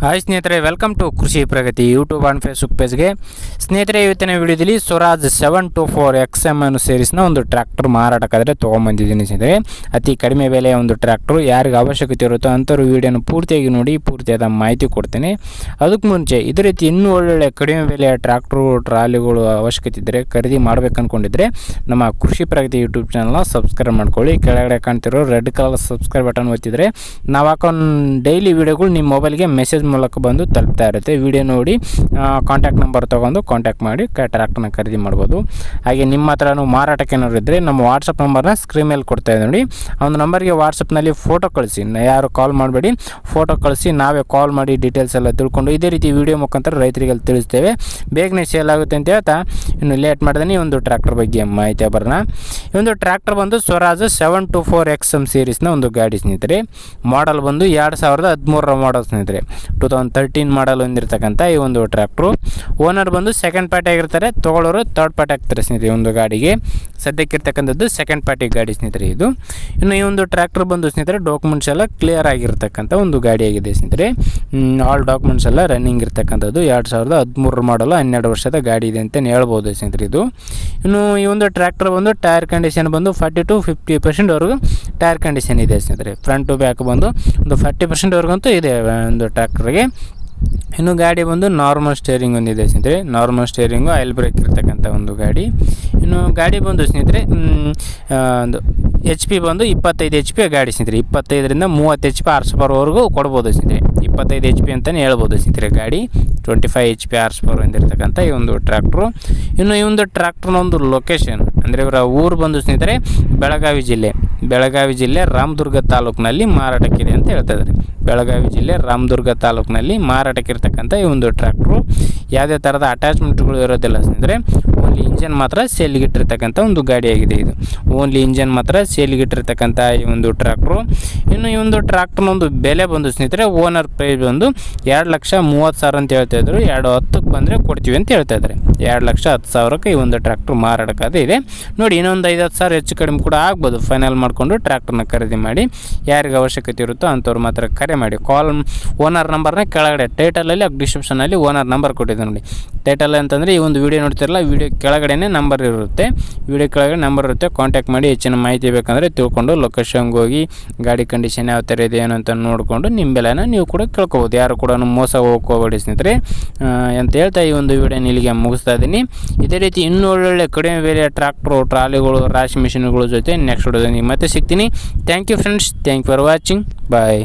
Hi ಸ್ನೇಹಿತರೆ welcome to Krishi Pragati YouTube and Facebook ಪೇಜ್ಗೆ ಸ್ನೇಹಿತರೆ, ಇವತ್ತಿನ ವಿಡಿಯೋದಲ್ಲಿ Swaraj seven two four X M ಅನ್ನು ಸೇರಿಸಿನ ಒಂದು ಟ್ರ್ಯಾಕ್ಟರ್ ಮಾರಾಟಕ್ಕಾದರೆ ತೊಗೊಂಬಂದಿದ್ದೀನಿ ಸ್ನೇಹಿತರೆ. ಅತಿ ಕಡಿಮೆ ಬೆಲೆಯ ಒಂದು ಟ್ರ್ಯಾಕ್ಟ್ರು ಯಾರಿಗೆ ಅವಶ್ಯಕತೆ ಇರುತ್ತೋ ಅಂಥವ್ರು ವಿಡಿಯೋನ ಪೂರ್ತಿಯಾಗಿ ನೋಡಿ, ಪೂರ್ತಿಯಾದ ಮಾಹಿತಿ ಕೊಡ್ತೇನೆ. ಅದಕ್ಕೆ ಮುಂಚೆ ಇದೇ ರೀತಿ ಇನ್ನೂ ಒಳ್ಳೊಳ್ಳೆ ಕಡಿಮೆ ಬೆಲೆಯ ಟ್ರ್ಯಾಕ್ಟ್ರು ಟ್ರಾಲಿಗಳು ಅವಶ್ಯಕತೆ ಇದ್ದರೆ ಖರೀದಿ ಮಾಡಬೇಕು ಅಂದ್ಕೊಂಡಿದ್ರೆ ನಮ್ಮ ಕೃಷಿ ಪ್ರಗತಿ ಯೂಟ್ಯೂಬ್ ಚಾನಲ್ನ ಸಬ್ಸ್ಕ್ರೈಬ್ ಮಾಡ್ಕೊಳ್ಳಿ. ಕೆಳಗಡೆ ಕಾಣ್ತಿರೋ ರೆಡ್ ಕಲರ್ ಸಬ್ಸ್ಕ್ರೈಬ್ ಬಟನ್ ಒತ್ತಿದ್ರೆ ನಾವು ಹಾಕೊಂಡು ಡೈಲಿ ವೀಡಿಯೋಗಳು ನಿಮ್ಮ ಮೊಬೈಲ್ಗೆ ಮೆಸೇಜ್ ಮೂಲಕ ಬಂದು ತಲುಪ್ತಾ ಇರುತ್ತೆ. ವಿಡಿಯೋ ನೋಡಿ ಕಾಂಟ್ಯಾಕ್ಟ್ ನಂಬರ್ ತೊಗೊಂಡು ಕಾಂಟ್ಯಾಕ್ಟ್ ಮಾಡಿ ಟ್ರ್ಯಾಕ್ಟರ್ನ ಖರೀದಿ ಮಾಡ್ಬೋದು. ಹಾಗೆ ನಿಮ್ಮ ಹತ್ರನೂ ಮಾರಾಟಕ್ಕೆ ಏನಾದ್ರು ಇದ್ದರೆ ನಮ್ಮ ವಾಟ್ಸಪ್ ನಂಬರ್ನ ಸ್ಕ್ರೀನ್ ಮೇಲೆ ಕೊಡ್ತಾ ಇದ್ದೀವಿ ನೋಡಿ. ಆ ಒಂದು ನಂಬರ್ಗೆ ವಾಟ್ಸಪ್ನಲ್ಲಿ ಫೋಟೋ ಕಳಿಸಿ. ಯಾರು ಕಾಲ್ ಮಾಡಬೇಡಿ ಫೋಟೋ ಕಳಿಸಿ, ನಾವೇ ಕಾಲ್ ಮಾಡಿ ಡೀಟೇಲ್ಸ್ ಎಲ್ಲ ತಿಳ್ಕೊಂಡು ಇದೇ ರೀತಿ ವಿಡಿಯೋ ಮುಖಾಂತರ ರೈತರಿಗೆ ತಿಳಿಸ್ತೇವೆ. ಬೇಗನೆ ಸೇಲ್ ಆಗುತ್ತೆ ಅಂತ ಹೇಳ್ತಾ, ಇನ್ನು ಲೇಟ್ ಮಾಡ್ದೇನೆ ಈ ಒಂದು ಟ್ರ್ಯಾಕ್ಟರ್ ಬಗ್ಗೆ ಮಾಹಿತಿ ಬರೋಣ. ಈ ಒಂದು ಟ್ರ್ಯಾಕ್ಟರ್ ಬಂದು Swaraj seven two four X M ಸೀರೀಸ್ನ ಒಂದು ಗಾಡಿ ಸ್ನೇಹಿತರೆ. ಮಾಡಲ್ ಬಂದು ಎರಡು ಸಾವಿರದ ಹದಿಮೂರರ ಮಾಡಲ್ ಸ್ನೇಹಿತರೆ. ಟೂ ತೌಸಂಡ್ ತರ್ಟೀನ್ ಮಾಡಲ್ ಹೊಂದಿರತಕ್ಕಂಥ ಈ ಒಂದು ಟ್ರ್ಯಾಕ್ಟ್ರು ಓನರ್ ಬಂದು ಸೆಕೆಂಡ್ ಪಾರ್ಟಿ ಆಗಿರ್ತಾರೆ, ತೊಗೊಳ್ಳೋರು ತರ್ಡ್ ಪಾರ್ಟಿ ಆಗ್ತಾರೆ ಸ್ನೇಹಿತರೆ ಈ ಒಂದು ಗಾಡಿಗೆ. ಸದ್ಯಕ್ಕಿರ್ತಕ್ಕಂಥದ್ದು ಸೆಕೆಂಡ್ ಪಾರ್ಟಿ ಗಾಡಿ ಸ್ನೇಹಿತರೆ ಇದು. ಇನ್ನು ಈ ಒಂದು ಟ್ರ್ಯಾಕ್ಟ್ರ್ ಬಂದು ಸ್ನೇಹಿತರೆ ಡಾಕ್ಯುಮೆಂಟ್ಸ್ ಎಲ್ಲ ಕ್ಲಿಯರ್ ಆಗಿರ್ತಕ್ಕಂಥ ಒಂದು ಗಾಡಿಯಾಗಿದೆ ಸ್ನೇಹಿತರೆ. ಆಲ್ ಡಾಕ್ಯುಮೆಂಟ್ಸ್ ಎಲ್ಲ ರನ್ನಿಂಗ್ ಇರ್ತಕ್ಕಂಥದ್ದು. ಎರಡು ಸಾವಿರದ ಹದಿಮೂರು ಮಾಡಲು ಹನ್ನೆರಡು ವರ್ಷದ ಗಾಡಿ ಇದೆ ಅಂತಲೇ ಹೇಳ್ಬೋದು ಸ್ನೇಹಿತರೆ ಇದು. ಇನ್ನು ಈ ಒಂದು ಟ್ರ್ಯಾಕ್ಟರ್ ಬಂದು ಟೈರ್ ಕಂಡೀಷನ್ ಬಂದು ಫಾರ್ಟಿ ಟು ಫಿಫ್ಟಿ ಪರ್ಸೆಂಟ್ವರೆಗೂ ಟೈರ್ ಕಂಡೀಷನ್ ಇದೆ ಸ್ನೇಹಿತರೆ. ಫ್ರಂಟ್ ಟು ಬ್ಯಾಕ್ ಬಂದು ಒಂದು ಫಾರ್ಟಿ ಪರ್ಸೆಂಟ್ವರೆಗಂತೂ ಇದೆ ಒಂದು ಟ್ರ್ಯಾಕ್ಟರ್ಗೆ ಇನ್ನು ಗಾಡಿ ಬಂದು ನಾರ್ಮಲ್ ಸ್ಟೇರಿಂಗ್ ಒಂದಿದೆ ಸ್ನೇಹಿತರೆ. ನಾರ್ಮಲ್ ಸ್ಟೇರಿಂಗು ಆಯಿಲ್ ಬ್ರೇಕ್ ಇರ್ತಕ್ಕಂಥ ಒಂದು ಗಾಡಿ. ಇನ್ನು ಗಾಡಿ ಬಂದು ಸ್ನೇಹಿತರೆ ಒಂದು ಎಚ್ ಪಿ ಬಂದು ಇಪ್ಪತ್ತೈದು ಎಚ್ ಪಿ ಗಾಡಿ ಸ್ನೇಹಿತರೆ. ಇಪ್ಪತ್ತೈದರಿಂದ ಮೂವತ್ತು ಎಚ್ ಪಿ ಆರ್ಸ್ ಪರ್ವರೆಗೂ ಕೊಡ್ಬೋದು ಸ್ನೇಹಿತರೆ. ಇಪ್ಪತ್ತೈದು ಎಚ್ ಪಿ ಅಂತಲೇ ಹೇಳ್ಬೋದು ಸ್ನೇಹಿತರೆ ಗಾಡಿ. Twenty five H P horse power ಹೊಂದಿರತಕ್ಕಂಥ ಈ ಒಂದು ಟ್ರ್ಯಾಕ್ಟ್ರು ಇನ್ನು ಈ ಒಂದು ಟ್ರ್ಯಾಕ್ಟ್ರನ ಒಂದು ಲೊಕೇಶನ್ ಅಂದರೆ ಇವರ ಊರು ಬಂದು ಸ್ನೇಹಿತರೆ ಬೆಳಗಾವಿ ಜಿಲ್ಲೆ. ಬೆಳಗಾವಿ ಜಿಲ್ಲೆ ರಾಮದುರ್ಗ ತಾಲೂಕಿನಲ್ಲಿ ಮಾರಾಟಕ್ಕಿದೆ ಅಂತ ಹೇಳ್ತಾ ಇದ್ದಾರೆ. ಬೆಳಗಾವಿ ಜಿಲ್ಲೆ ರಾಮದುರ್ಗ ತಾಲೂಕಿನಲ್ಲಿ ಮಾರಾಟಕ್ಕಿರ್ತಕ್ಕಂಥ ಈ ಒಂದು ಟ್ರ್ಯಾಕ್ಟ್ರು ಯಾವುದೇ ಥರದ ಅಟ್ಯಾಚ್ಮೆಂಟ್ಗಳು ಇರೋದಿಲ್ಲ ಅಂದರೆ ಓನ್ಲಿ ಇಂಜನ್ ಮಾತ್ರ ಸೇಲ್ಗಿಟ್ಟಿರ್ತಕ್ಕಂಥ ಒಂದು ಗಾಡಿಯಾಗಿದೆ ಇದು. ಓನ್ಲಿ ಇಂಜನ್ ಮಾತ್ರ ಸೇಲ್ಗಿಟ್ಟಿರ್ತಕ್ಕಂಥ ಈ ಒಂದು ಟ್ರ್ಯಾಕ್ಟ್ರು ಇನ್ನು ಈ ಒಂದು ಟ್ರ್ಯಾಕ್ಟ್ರ್ನ ಒಂದು ಬೆಲೆ ಬಂದು ಸ್ನೇಹಿತರೆ ಓನರ್ ಪ್ರೈಸ್ ಒಂದು ಎರಡು ಲಕ್ಷ ಮೂವತ್ತು ಸಾವಿರ ಅಂತ ಹೇಳ್ತಾ ಇದ್ರು. ಎರಡು ಹತ್ತಕ್ಕೆ ಬಂದರೆ ಕೊಡ್ತೀವಿ ಅಂತ ಹೇಳ್ತಾ ಇದ್ದಾರೆ ಎರಡು ಲಕ್ಷ ಹತ್ತು ಸಾವಿರಕ್ಕೆ ಈ ಒಂದು ಟ್ರ್ಯಾಕ್ಟ್ರ್ ಮಾರಾಟಕ್ಕಾದ ಇದೆ. ನೋಡಿ, ಇನ್ನೊಂದು ಐದು ಹತ್ತು ಸಾವಿರ ಹೆಚ್ಚು ಕಡಿಮೆ ಕೂಡ ಆಗ್ಬೋದು. ಫೈನಲ್ ಮಾಡಿಕೊಂಡು ಟ್ರ್ಯಾಕ್ಟ್ರನ್ನ ಖರೀದಿ ಮಾಡಿ ಯಾರಿಗೆ ಅವಶ್ಯಕತೆ ಇರುತ್ತೋ ಅಂಥವ್ರು ಮಾತ್ರ ಕರೆ ಮಾಡಿ. ಕಾಲ್ ಓನರ್ ನಂಬರ್ನ ಕೆಳಗಡೆ ಟೈಟಲಲ್ಲಿ ಡಿಸ್ಕ್ರಿಪ್ಷನಲ್ಲಿ ಓನರ್ ನಂಬರ್ ಕೊಟ್ಟಿದೆ ನೋಡಿ. ಟೈಟಲ್ ಅಂತಂದರೆ ಈ ಒಂದು ವಿಡಿಯೋ ನೋಡ್ತಿರಲ್ಲ ವಿಡಿಯೋ ಕೆಳಗಡೆನೇ ನಂಬರ್ ಇರುತ್ತೆ. ವಿಡಿಯೋ ಕೆಳಗಡೆ ನಂಬರ್ ಇರುತ್ತೆ. ಕಾಂಟ್ಯಾಕ್ಟ್ ಮಾಡಿ ಹೆಚ್ಚಿನ ಮಾಹಿತಿ ಬೇಕಂದರೆ ತಿಳ್ಕೊಂಡು ಲೊಕೇಶನ್ಗೆ ಹೋಗಿ, ಗಾಡಿ ಕಂಡೀಷನ್ ಯಾವ ಥರ ಇದೆ, ಏನು ಅಂತ ನೋಡಿಕೊಂಡು ನಿಮ್ಮ ನೀವು ಕೂಡ ಕೇಳ್ಕೊಬೋದು. ಯಾರು ಕೂಡ ಮೋಸ ಹೋಗ್ಕೋಬೇಡಿ ಸ್ನೇಹಿತರೆ. ಅಂತ ಹೇಳ್ತಾ ಈ ಒಂದು ವಿಡಿಯೋನ ಇಲ್ಲಿಗೆ ಮುಗಿಸ್ತಾ ಇದ್ದೀನಿ. ಇದೇ ರೀತಿ ಇನ್ನೂ ಒಳ್ಳೊಳ್ಳೆ ಕಡಿಮೆ ಬೆಲೆಯ ಟ್ರ್ಯಾಕ್ಟ್ರು ಟ್ರಾಲಿಗಳು, ರಾಶಿ ಮಿಷಿನ್ಗಳ ಜೊತೆ ನೆಕ್ಸ್ಟ್ ವಿಡಿಯೋದಲ್ಲಿ ಮತ್ತೆ ಸಿಗ್ತೀನಿ. Thank you friends thank you for watching bye